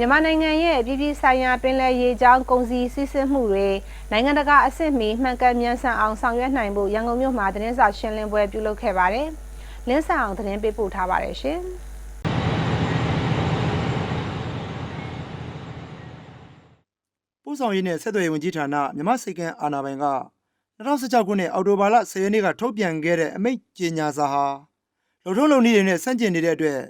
မြန်မာနိုင်ငံရဲ့ပြည်ပြည်ဆိုင်ရာပင်လယ်ရေကြောင်းကုန်စည်စီးဆင်းမှုတွေနိုင်ငံတကာအဆင့်မီမှန်ကန်မြန်ဆန်အောင်ဆောင်ရွက်နိုင်ဖို့ရန်ကုန်မြို့မှာသတင်းစာရှင်းလင်းပွဲပြုလုပ်ခဲ့ပါတယ်။လင်းဆန်အောင်သတင်းပေးပို့ထားပါတယ်ရှင်။ပို့ဆောင်ရေးနဲ့ဆက်သွယ်ရေးဝန်ကြီးဌာနမြမစိတ်ကန်းအာဏာပိုင်က2016ခုနှစ်အောက်တိုဘာလ10ရက်နေ့ကထုတ်ပြန်ခဲ့တဲ့အမိန့်ကြေညာစာဟာလုံထုံးလုံနည်းတွေနဲ့ဆန့်ကျင်နေတဲ့အတွက်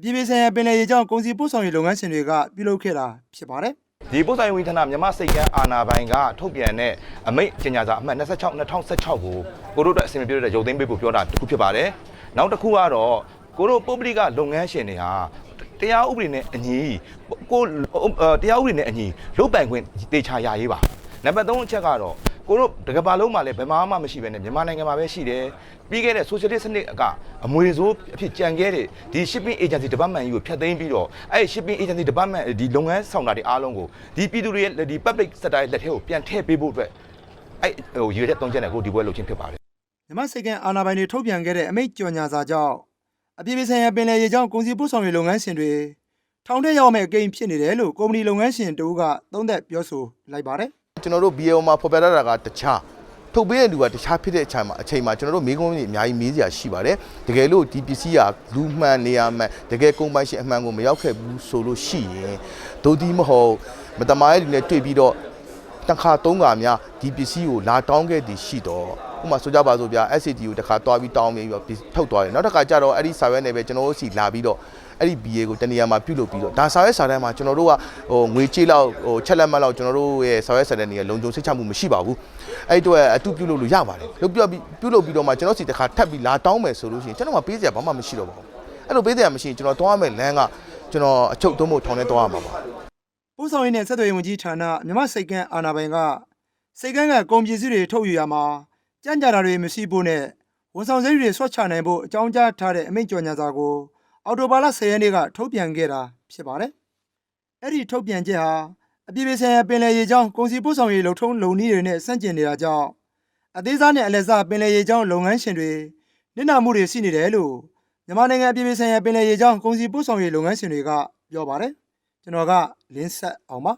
အပြည်ပြည်ဆိုင်ရာပင်လယ်ရေကြောင်းကုန်စည်ပို့ဆောင်ရေးလုပ်ငန်းရှင်တွေကပြုလုပ်ခဲ့တာဖြစ်ပါတယ်ဒီပို့ဆိုင်ဝင်ဌာနမြန်မာစိတ်ကန်းအာနာပိုင်ကထုတ်ပြန်တဲ့အမိတ်ကြေညာစာအမှတ်26 2016ကိုကိုတို့အတွက်အစီအမံပြုတဲ့ရုပ်သိမ်းပေးဖို့ပြောတာတစ်ခုဖြစ်ပါတယ်။နောက်တစ်ခုကတော့ကိုတို့ပုပ္ပလိကလုပ်ငန်းရှင်တွေဟာတရားဥပဒေနဲ့အညီကိုအာတရားဥပဒေနဲ့အညီလုတ်ပိုင်ခွင့်တေချာရရေးပါ။နံပါတ်3အချက်ကတော့ ကိုတို့တကဘာလုံးမှာလည်းဘယ်မှာမှမရှိဘဲနဲ့မြန်မာနိုင်ငံမှာပဲရှိတယ်။ပြီးခဲ့တဲ့ socialist စနစ်ကအမွေဆိုးအဖြစ်ကြံခဲ့တဲ့ဒီ shipping agency department ကြီးကိုဖျက်သိမ်းပြီးတော့အဲ့ဒီ shipping agency department ဒီလုပ်ငန်းဆောင်တာတွေအားလုံးကိုဒီပြည်သူတွေရဲ့ဒီ public sector ရဲ့လက်ထဲကိုပြန်ထည့်ပေးဖို့အတွက်အဲ့ဟိုရည်ရွယ်ချက်သုံးချက်နဲ့ကိုဒီပွဲလုပ်ခြင်းဖြစ်ပါတယ်မြမစိတ်ကန်းအာဏာပိုင်တွေထုတ်ပြန်ခဲ့တဲ့အမိန့်ကြေညာစာကြောင့်အပြည်ပြည်ဆိုင်ရာပင်လယ်ရေကြောင်းကုန်စည်ပို့ဆောင်ရေးလုပ်ငန်းရှင်တွေထောင်ထဲရောက်မဲ့အကိန်းဖြစ်နေတယ်လို့ကုမ္ပဏီလုပ်ငန်းရှင်တူကသုံးသက်ပြောဆိုလိုက်ပါတယ် ကျွန်တော်တို့ BAO မှာဖော်ပြထားတာကတခြားထုတ်ပေးတဲ့လူကတခြားဖြစ်တဲ့အချိန်မှာအချိန်မှာကျွန်တော်တို့မိကုန်းကြီးအများကြီးမေးစရာရှိပါတယ်တကယ်လို့ဒီပစ္စည်းကလူမှန်နေရာမှန်တကယ်ကုန်ပိုင်ရှင်အမှန်ကိုမရောက်ခဲ့ဘူးဆိုလို့ရှိရင်ဒိုဒီမဟုတ်မတမားရဲ့လူနဲ့တွေ့ပြီးတော့တစ်ခါသုံးခါများဒီပစ္စည်းကိုလာတောင်းခဲ့သည်ရှိတော့ ဥပမာဆိုကြပါစို့ဗျာ SCT ကိုတစ်ခါတွားပြီးတောင်းပြီးတော့ထုတ်သွားတယ်နောက်တစ်ခါကျတော့အဲ့ဒီစာရွက်နဲ့ပဲကျွန်တော်တို့စီလာပြီးတော့အဲ့ဒီ BA ကိုတနေရာမှာပြုတ်လုပ်ပြီးတော့ဒါစာရွက်စာတမ်းမှာကျွန်တော်တို့ကဟိုငွေကြေးလောက်ဟိုချက်လက်မှတ်လောက်ကျွန်တော်တို့ရဲ့စာရွက်စာတမ်းတွေကလုံခြုံစိတ်ချမှုမရှိပါဘူးအဲ့ဒီတော့အတူပြုတ်လို့လို့ရပါတယ်လုပ်ပြပြီးပြုတ်လို့ပြီးတော့မှကျွန်တော်စီတစ်ခါထပ်ပြီးလာတောင်းမယ်ဆိုလို့ရှိရင်ကျွန်တော်မှပေးစရာဘာမှမရှိတော့ပါဘူးအဲ့လိုပေးစရာမရှိရင်ကျွန်တော်တွားမယ်လမ်းကကျွန်တော်အချုပ်သုံးဖို့ထောင်ထဲတွားရမှာပါပို့ဆောင်ရေးနဲ့ဆက်သွယ်ရေးဝန်ကြီးဌာနမြမစိတ်ကန်းအာဏာပိုင်ကစိတ်ကန်းကကုန်ပစ္စည်းတွေထုတ်ယူရမှာ ကြံ့ကြာတာတွေမရှိဖို့နဲ့ဝန်ဆောင်စိတ်တွေဆွတ်ချနိုင်ဖို့အကြောင်းကြားထားတဲ့အမိန့်ကြေညာစာကိုအော်တိုဘာလ10ရက်နေ့ကထုတ်ပြန်ခဲ့တာဖြစ်ပါတယ်။အဲ့ဒီထုတ်ပြန်ချက်ဟာအပြည်ပြည်ဆိုင်ရာပင်လယ်ရေကြောင်းကုန်စည်ပို့ဆောင်ရေးလုံထုံးလုံနည်းတွေနဲ့ဆန့်ကျင်နေတာကြောင့်အသေးစားနဲ့အလတ်စားပင်လယ်ရေကြောင်းလုပ်ငန်းရှင်တွေနစ်နာမှုတွေရှိနေတယ်လို့မြန်မာနိုင်ငံအပြည်ပြည်ဆိုင်ရာပင်လယ်ရေကြောင်းကုန်စည်ပို့ဆောင်ရေးလုပ်ငန်းရှင်တွေကပြောပါတယ်။ကျွန်တော်ကလင်းဆက်အောင်ပါ